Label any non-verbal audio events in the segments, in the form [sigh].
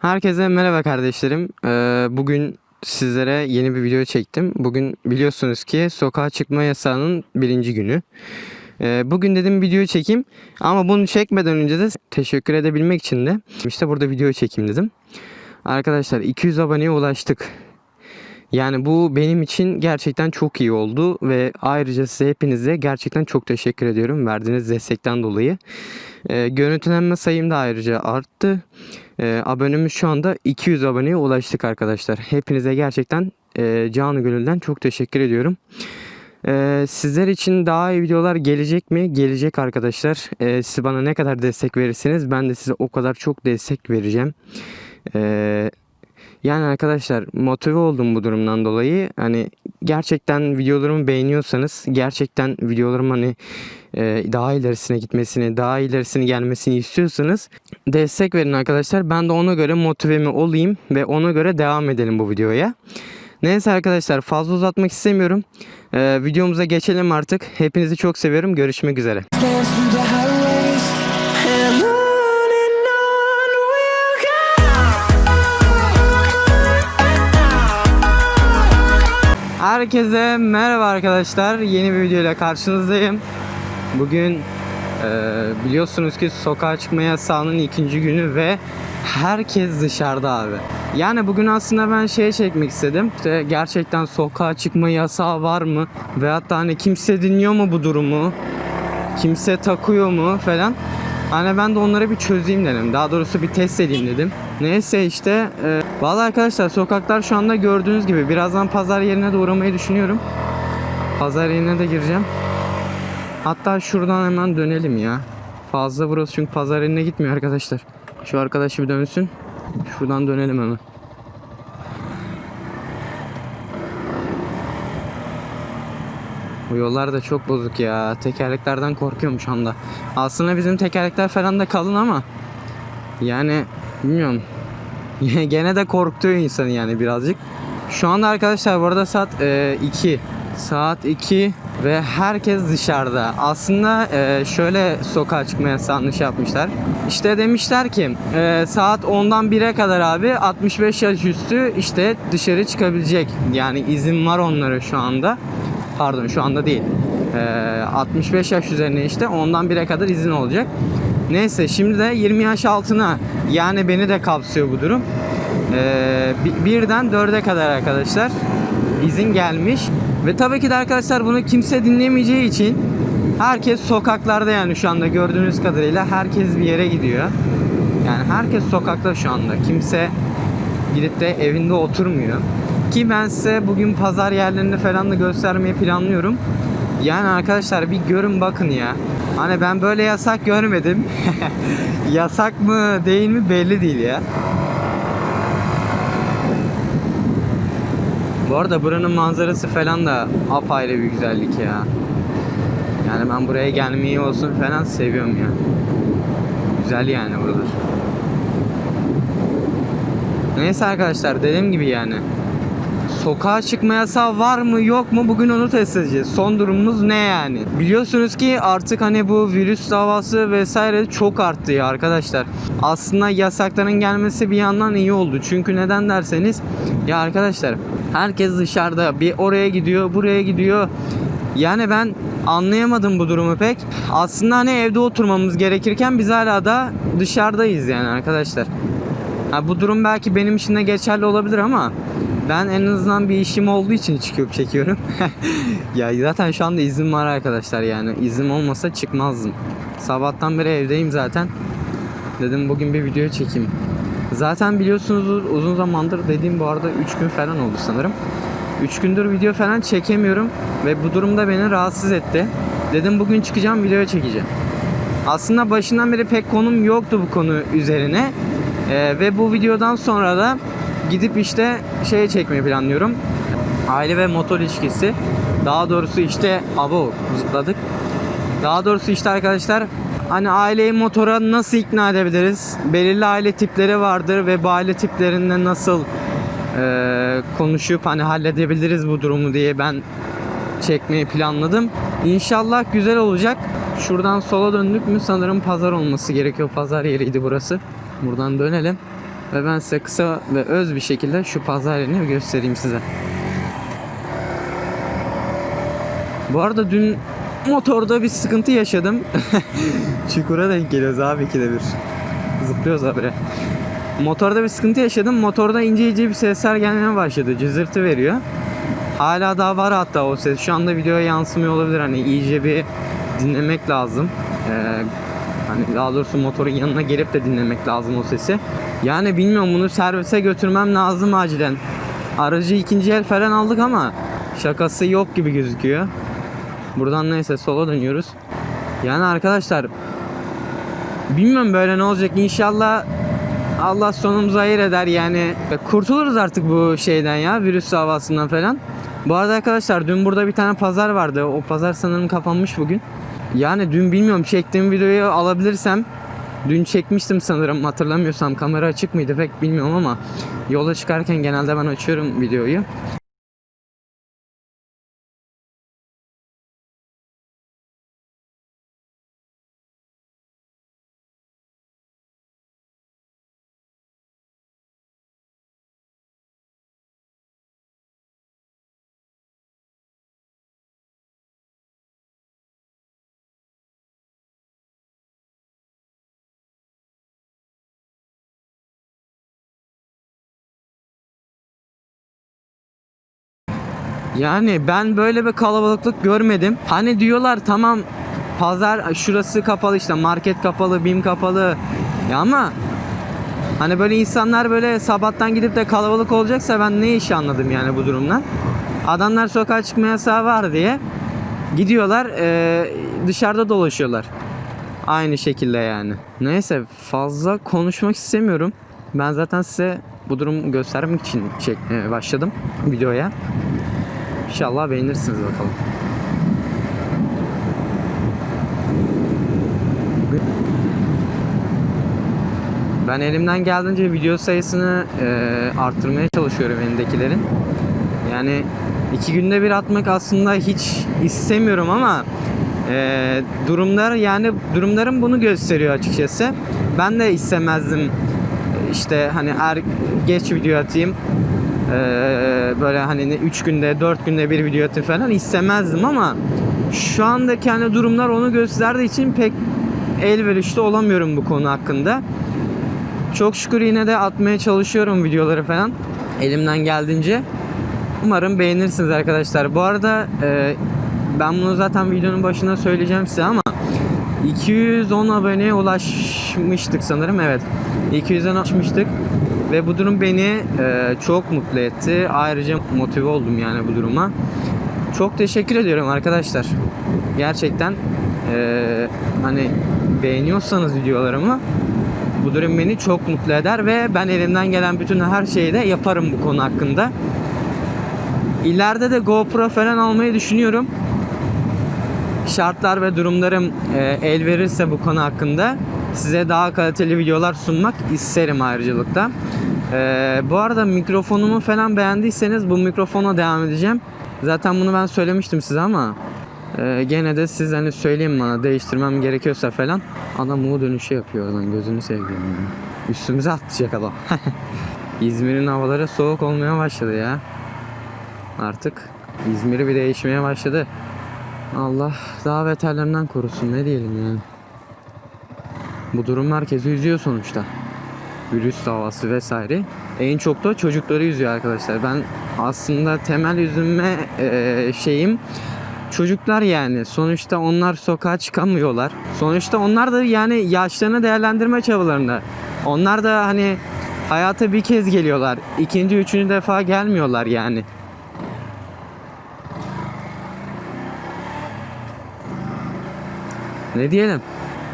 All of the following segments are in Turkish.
Herkese merhaba kardeşlerim. Ee, bugün sizlere yeni bir video çektim. Bugün biliyorsunuz ki sokağa çıkma yasağının birinci günü. Ee, bugün dedim video çekeyim ama bunu çekmeden önce de teşekkür edebilmek için de işte burada video çekeyim dedim. Arkadaşlar 200 aboneye ulaştık. Yani bu benim için gerçekten çok iyi oldu ve ayrıca size hepinize gerçekten çok teşekkür ediyorum verdiğiniz destekten dolayı. Ee, görüntülenme sayım da ayrıca arttı. Ee, abonemiz şu anda 200 aboneye ulaştık arkadaşlar. Hepinize gerçekten e, canı gönülden çok teşekkür ediyorum. Ee, sizler için daha iyi videolar gelecek mi? Gelecek arkadaşlar. Ee, siz bana ne kadar destek verirseniz ben de size o kadar çok destek vereceğim. Ee, yani arkadaşlar motive oldum bu durumdan dolayı. Hani gerçekten videolarımı beğeniyorsanız, gerçekten videolarım hani e, daha ilerisine gitmesini, daha ilerisine gelmesini istiyorsanız destek verin arkadaşlar. Ben de ona göre motivemi olayım ve ona göre devam edelim bu videoya. Neyse arkadaşlar fazla uzatmak istemiyorum. Ee, videomuza geçelim artık. Hepinizi çok seviyorum. Görüşmek üzere. Herkese merhaba arkadaşlar. Yeni bir videoyla karşınızdayım. Bugün e, biliyorsunuz ki sokağa çıkma yasağının ikinci günü ve herkes dışarıda abi. Yani bugün aslında ben şey çekmek istedim. İşte gerçekten sokağa çıkma yasağı var mı? Veyahut da hani kimse dinliyor mu bu durumu? Kimse takıyor mu falan. Hani ben de onları bir çözeyim dedim. Daha doğrusu bir test edeyim dedim. Neyse işte. E, Vallahi arkadaşlar sokaklar şu anda gördüğünüz gibi. Birazdan pazar yerine de uğramayı düşünüyorum. Pazar yerine de gireceğim. Hatta şuradan hemen dönelim ya. Fazla burası çünkü pazar yerine gitmiyor arkadaşlar. Şu arkadaş bir dönsün. Şuradan dönelim hemen. Bu yollar da çok bozuk ya. Tekerleklerden korkuyorum şu anda. Aslında bizim tekerlekler falan da kalın ama yani bilmiyorum. [laughs] Gene de korkutuyor insanı yani birazcık. Şu anda arkadaşlar bu arada saat 2. saat 2 ve herkes dışarıda. Aslında e, şöyle sokağa çıkma yasağını şey yapmışlar. İşte demişler ki e, saat 10'dan 1'e kadar abi 65 yaş üstü işte dışarı çıkabilecek. Yani izin var onlara şu anda. Pardon şu anda değil. E, 65 yaş üzerine işte 10'dan 1'e kadar izin olacak. Neyse şimdi de 20 yaş altına yani beni de kapsıyor bu durum. Ee, bi- birden dörde kadar arkadaşlar izin gelmiş. Ve tabii ki de arkadaşlar bunu kimse dinlemeyeceği için herkes sokaklarda yani şu anda gördüğünüz kadarıyla herkes bir yere gidiyor. Yani herkes sokakta şu anda. Kimse gidip de evinde oturmuyor. Ki ben size bugün pazar yerlerini falan da göstermeyi planlıyorum. Yani arkadaşlar bir görün bakın ya. Hani ben böyle yasak görmedim. [laughs] yasak mı değil mi belli değil ya. Bu arada buranın manzarası falan da apayrı bir güzellik ya. Yani ben buraya gelmeyi olsun falan seviyorum ya. Güzel yani buralar. Neyse arkadaşlar dediğim gibi yani. Sokağa çıkma yasağı var mı yok mu bugün onu test edeceğiz. Son durumumuz ne yani? Biliyorsunuz ki artık hani bu virüs davası vesaire çok arttı ya arkadaşlar. Aslında yasakların gelmesi bir yandan iyi oldu. Çünkü neden derseniz ya arkadaşlar herkes dışarıda bir oraya gidiyor buraya gidiyor. Yani ben anlayamadım bu durumu pek. Aslında hani evde oturmamız gerekirken biz hala da dışarıdayız yani arkadaşlar. Ha, bu durum belki benim için de geçerli olabilir ama ben en azından bir işim olduğu için çıkıp çekiyorum. [laughs] ya zaten şu anda izin var arkadaşlar yani. izin olmasa çıkmazdım. Sabahtan beri evdeyim zaten. Dedim bugün bir video çekeyim. Zaten biliyorsunuz uzun zamandır dediğim bu arada 3 gün falan oldu sanırım. 3 gündür video falan çekemiyorum ve bu durumda beni rahatsız etti. Dedim bugün çıkacağım video çekeceğim. Aslında başından beri pek konum yoktu bu konu üzerine. Ee, ve bu videodan sonra da gidip işte şey çekmeyi planlıyorum. Aile ve motor ilişkisi. Daha doğrusu işte abo zıpladık. Daha doğrusu işte arkadaşlar hani aileyi motora nasıl ikna edebiliriz? Belirli aile tipleri vardır ve bu aile tiplerinde nasıl e, konuşup hani halledebiliriz bu durumu diye ben çekmeyi planladım. İnşallah güzel olacak. Şuradan sola döndük mü sanırım pazar olması gerekiyor. Pazar yeriydi burası. Buradan dönelim. Ve ben size kısa ve öz bir şekilde şu pazar yerini göstereyim size. Bu arada dün motorda bir sıkıntı yaşadım. [laughs] Çukura denk geliyoruz abi ikide bir. Zıplıyoruz habire. Motorda bir sıkıntı yaşadım. Motorda ince ince bir sesler gelmeye başladı. Cızırtı veriyor. Hala daha var hatta o ses. Şu anda videoya yansımıyor olabilir. Hani iyice bir dinlemek lazım. Ee, hani daha doğrusu motorun yanına gelip de dinlemek lazım o sesi. Yani bilmiyorum bunu servise götürmem lazım acilen. Aracı ikinci el falan aldık ama şakası yok gibi gözüküyor. Buradan neyse sola dönüyoruz. Yani arkadaşlar bilmiyorum böyle ne olacak inşallah Allah sonumuzu hayır eder yani kurtuluruz artık bu şeyden ya virüs davasından falan. Bu arada arkadaşlar dün burada bir tane pazar vardı. O pazar sanırım kapanmış bugün. Yani dün bilmiyorum çektiğim videoyu alabilirsem dün çekmiştim sanırım hatırlamıyorsam kamera açık mıydı pek bilmiyorum ama yola çıkarken genelde ben açıyorum videoyu. Yani ben böyle bir kalabalıklık görmedim. Hani diyorlar tamam pazar şurası kapalı işte market kapalı, bim kapalı. Ya ama hani böyle insanlar böyle sabahtan gidip de kalabalık olacaksa ben ne iş anladım yani bu durumdan. Adamlar sokağa çıkma yasağı var diye gidiyorlar eee, dışarıda dolaşıyorlar. Aynı şekilde yani. Neyse fazla konuşmak istemiyorum. Ben zaten size bu durumu göstermek için çek, e, başladım videoya. İnşallah beğenirsiniz bakalım. Ben elimden geldiğince video sayısını e, arttırmaya çalışıyorum elindekilerin. Yani iki günde bir atmak aslında hiç istemiyorum ama e, durumlar yani durumlarım bunu gösteriyor açıkçası. Ben de istemezdim işte hani er geç video atayım ee, böyle hani 3 günde 4 günde bir video atayım falan istemezdim ama şu anda kendi durumlar onu gösterdiği için pek elverişli olamıyorum bu konu hakkında. Çok şükür yine de atmaya çalışıyorum videoları falan elimden geldiğince. Umarım beğenirsiniz arkadaşlar. Bu arada e, ben bunu zaten videonun başında söyleyeceğim size ama 210 aboneye ulaşmıştık sanırım evet. 210 ulaşmıştık. Ve bu durum beni e, çok mutlu etti. Ayrıca motive oldum yani bu duruma. Çok teşekkür ediyorum arkadaşlar. Gerçekten e, hani beğeniyorsanız videolarımı bu durum beni çok mutlu eder ve ben elimden gelen bütün her şeyi de yaparım bu konu hakkında. İleride de GoPro falan almayı düşünüyorum. Şartlar ve durumlarım e, el verirse bu konu hakkında size daha kaliteli videolar sunmak isterim ayrıcalıkta. E, bu arada mikrofonumu falan beğendiyseniz bu mikrofona devam edeceğim. Zaten bunu ben söylemiştim size ama e, gene de siz hani söyleyin bana değiştirmem gerekiyorsa falan. Adam U dönüşü yapıyor oradan gözünü seveyim. ya. Üstümüze atlayacak adam. [laughs] İzmir'in havaları soğuk olmaya başladı ya. Artık İzmir'i bir değişmeye başladı. Allah daha beterlerinden korusun ne diyelim yani. Bu durum herkesi üzüyor sonuçta. Virüs davası vesaire. En çok da çocukları üzüyor arkadaşlar. Ben aslında temel üzülme eee, şeyim çocuklar yani. Sonuçta onlar sokağa çıkamıyorlar. Sonuçta onlar da yani yaşlarını değerlendirme çabalarında. Onlar da hani hayata bir kez geliyorlar. İkinci, üçüncü defa gelmiyorlar yani. Ne diyelim?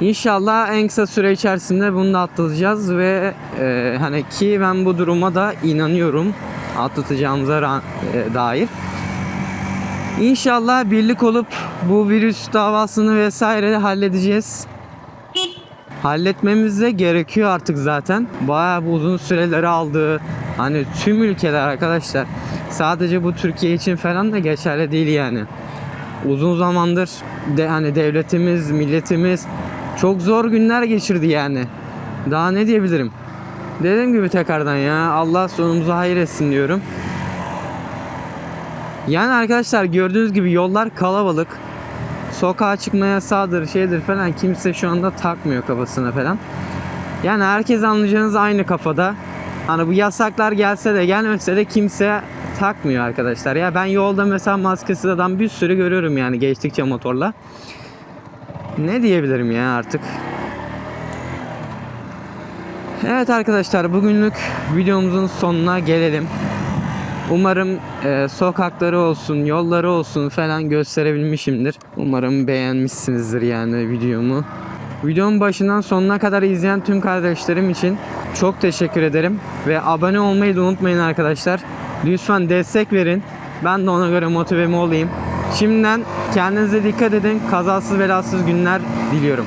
İnşallah en kısa süre içerisinde bunu da atlatacağız ve e, hani ki ben bu duruma da inanıyorum atlatacağımıza e, dair. İnşallah birlik olup bu virüs davasını vesaire de halledeceğiz. Halletmemiz de gerekiyor artık zaten. Bayağı bu uzun süreleri aldı. Hani tüm ülkeler arkadaşlar. Sadece bu Türkiye için falan da geçerli değil yani uzun zamandır de hani devletimiz, milletimiz çok zor günler geçirdi yani. Daha ne diyebilirim? Dediğim gibi tekrardan ya Allah sonumuzu hayır etsin diyorum. Yani arkadaşlar gördüğünüz gibi yollar kalabalık. Sokağa çıkma yasağıdır şeydir falan kimse şu anda takmıyor kafasına falan. Yani herkes anlayacağınız aynı kafada. Hani bu yasaklar gelse de gelmese de kimse takmıyor arkadaşlar. Ya ben yolda mesela maskesiz adam bir sürü görüyorum yani geçtikçe motorla. Ne diyebilirim ya artık. Evet arkadaşlar bugünlük videomuzun sonuna gelelim. Umarım e, sokakları olsun, yolları olsun falan gösterebilmişimdir. Umarım beğenmişsinizdir yani videomu. Videonun başından sonuna kadar izleyen tüm kardeşlerim için çok teşekkür ederim. Ve abone olmayı da unutmayın arkadaşlar. Lütfen destek verin. Ben de ona göre motivemi olayım. Şimdiden kendinize dikkat edin. Kazasız belasız günler diliyorum.